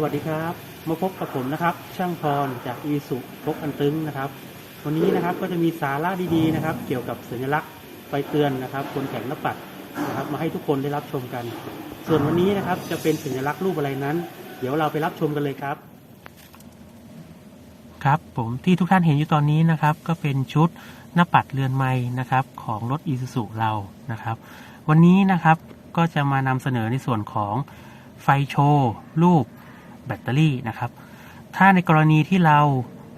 สวัสดีครับ มาพบกับผมนะครับ ช่างพรจากอีสุพกอันตึงนะครับ วันนี้นะครับก็จะมีสาระดีๆนะครับ เกี่ยวกับสัญลักษณ์ไฟเตือนนะครับคนแข่งหน้าปัดนะครับ มาให้ทุกคนได้รับชมกัน ส่วนวันนี้นะครับจะเป็นสัญลักษณ์รูปอะไรนั้น เดี๋ยวเราไปรับชมกันเลยครับ ครับผมที่ทุกท่านเห็นอยู่ตอนนี้นะครับ ก็เป็นชุดหน้าปัดเรือนไม้นะครับ ของรถอีซูซูเรานะครับ วันนี้นะครับก็จะมานำเสนอในส่วนของไฟโชว์รูป แบตเตอรี่นะครับ ถ้าในกรณีที่เรา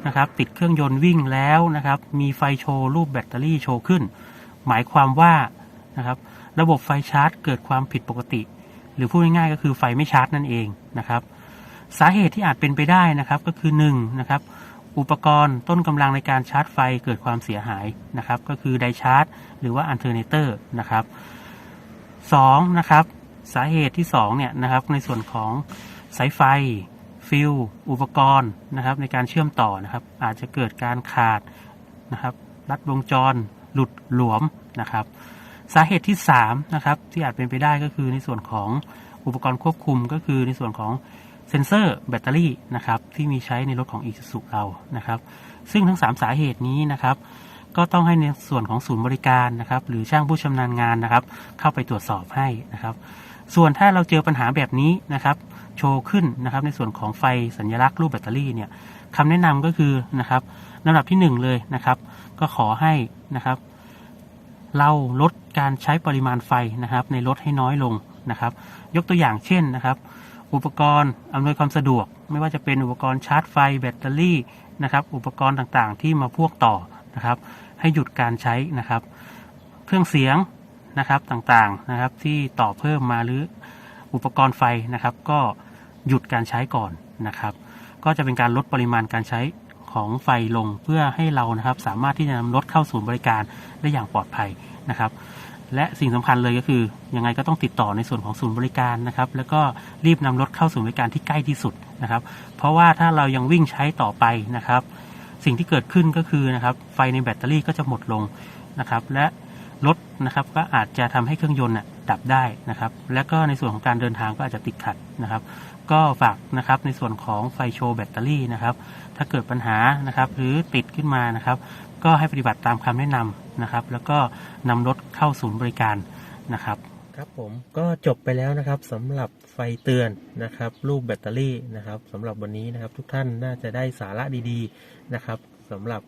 นะครับติดเครื่องยนต์วิ่งแล้วนะครับ มีไฟโชว์รูปแบตเตอรี่โชว์ขึ้น หมายความว่านะครับ ระบบไฟชาร์จ เกิดความผิดปกติ หรือพูดง่ายๆก็คือไฟไม่ชาร์จนั่นเองนะครับ สาเหตุที่อาจเป็นไปได้นะครับก็คือ1นนะครับอุปกรณ์ต้นกำลังในการชาร์จไฟเกิดความเสียหายนะครับ ก็คือไดชาร์จ หรือว่าอัลเทอร์เนเตอร์นะครับสองนะครับ สาเหตุที่2เนี่ยนะครับในส่วนของ สายไฟ ฟิลอุปกรณ์นะครับ ในการเชื่อมต่อนะครับ อาจจะเกิดการขาดนะครับรัดวงจร หลุดหลวมนะครับ สาเหตุที่3นะครับที่อาจเป็นไปได้ก็คือในส่วนของอุปกรณ์ควบคุมก็คือในส่วนของเซนเซอร์แบตเตอรี่นะครับที่มีใช้ในรถของ i s u z u เรานะครับ ซึ่งทั้ง 3 สาเหตุนี้นะครับ ก็ต้องให้ในส่วนของศูนย์บริการนะครับ หรือช่างผู้ชำนาญงานนะครับ เข้าไปตรวจสอบให้นะครับ ส่วนถ้าเราเจอปัญหาแบบนี้นะครับ โชว์ขึ้นนะครับ ในส่วนของไฟสัญลักษณ์รูปแบตเตอรี่เนี่ยคำแนะนำก็คือนะครับลำดับที่ 1 เลยนะครับ ก็ขอให้นะครับ เราลดการใช้ปริมาณไฟนะครับ ในรถให้น้อยลงนะครับ ยกตัวอย่างเช่นนะครับ อุปกรณ์อำนวยความสะดวก ไม่ว่าจะเป็นอุปกรณ์ชาร์จไฟแบตเตอรี่นะครับ อุปกรณ์ต่างๆ ที่มาพ่วงต่อนะครับ ให้หยุดการใช้นะครับ เครื่องเสียง นะครับต่างๆนะครับที่ต่อเพิ่มมาหรืออุปกรณ์ไฟนะครับ ก็หยุดการใช้ก่อนนะครับ ก็จะเป็นการลดปริมาณการใช้ของไฟลงเพื่อให้เรานะครับสามารถที่จะนำรถเข้าศูนย์บริการได้อย่างปลอดภัยนะครับ และสิ่งสำคัญเลยก็คือยังไงก็ต้องติดต่อในส่วนของศูนย์บริการนะครับ แล้วก็รีบนำรถเข้าศูนย์บริการที่ใกล้ที่สุดนะครับ เพราะว่าถ้าเรายังวิ่งใช้ต่อไปนะครับ สิ่งที่เกิดขึ้นก็คือนะครับไฟในแบตเตอรี่ก็จะหมดลงนะครับ และ รถนะครับก็อาจจะทำให้เครื่องยนต์ดับได้นะครับ และก็ในส่วนของการเดินทางก็อาจจะติดขัดนะครับ ก็ฝากนะครับในส่วนของไฟโชว์แบตเตอรี่นะครับ ถ้าเกิดปัญหานะครับ หรือติดขึ้นมานะครับ ก็ให้ปฏิบัติตามคำแนะนำนะครับ แล้วก็นำรถเข้าศูนย์บริการนะครับครับผมก็จบไปแล้วนะครับสำหรับไฟเตือนนะครับรูปแบตเตอรี่นะครับสำหรับวันนี้นะครับทุกท่านน่าจะได้สาระดีๆนะครับสำหรับ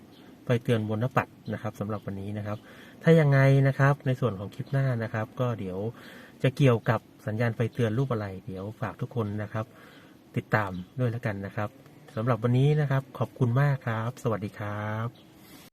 ไฟเตือนบนหน้าปัดนะครับสำหรับวันนี้นะครับ ถ้ายังไงนะครับในส่วนของคลิปหน้านะครับ ก็เดี๋ยวจะเกี่ยวกับสัญญาณไฟเตือนรูปอะไร เดี๋ยวฝากทุกคนนะครับ ติดตามด้วยแล้วกันนะครับสำหรับวันนี้นะครับ ขอบคุณมากครับ สวัสดีครับ